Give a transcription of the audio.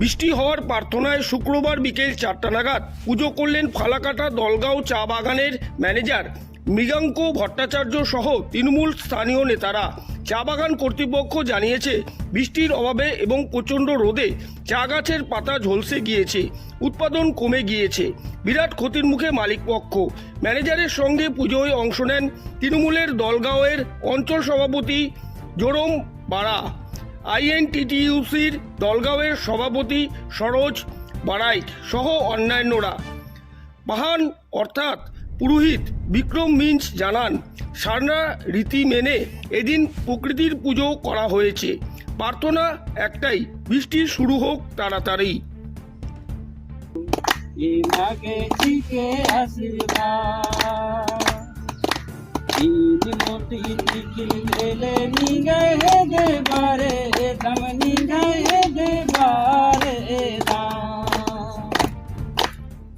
বৃষ্টি হওয়ার প্রার্থনায় শুক্রবার বিকেল চারটা নাগাদ পুজো করলেন ফালাকাটা দলগাঁও চা বাগানের ম্যানেজার মৃগাঙ্ক ভট্টাচার্য সহ তৃণমূল স্থানীয় নেতারা। চা বাগান কর্তৃপক্ষ জানিয়েছে, বৃষ্টির অভাবে এবং প্রচণ্ড রোদে চা গাছের পাতা ঝলসে গিয়েছে, উৎপাদন কমে গিয়েছে। বিরাট ক্ষতির মুখে মালিকপক্ষ। ম্যানেজারের সঙ্গে পুজোয় অংশ নেন তৃণমূলের দলগাঁওয়ের অঞ্চল সভাপতি জোরম বাড়া। আইএনটিটিইউসির দলগাঁওয়ের সভাপতি সরোজ বাড়াইক সহ অন্যান্যরা পাহান অর্থাৎ পুরোহিত বিক্রম মিঞ্চ জানান সারনা রীতি মেনে এদিন প্রকৃতির পুজো করা হয়েছে প্রার্থনা একটাই বৃষ্টি শুরু হোক তাড়াতাড়ি मागे जी के आशीर्वाद ईद मोटी निखिल भेले निगहे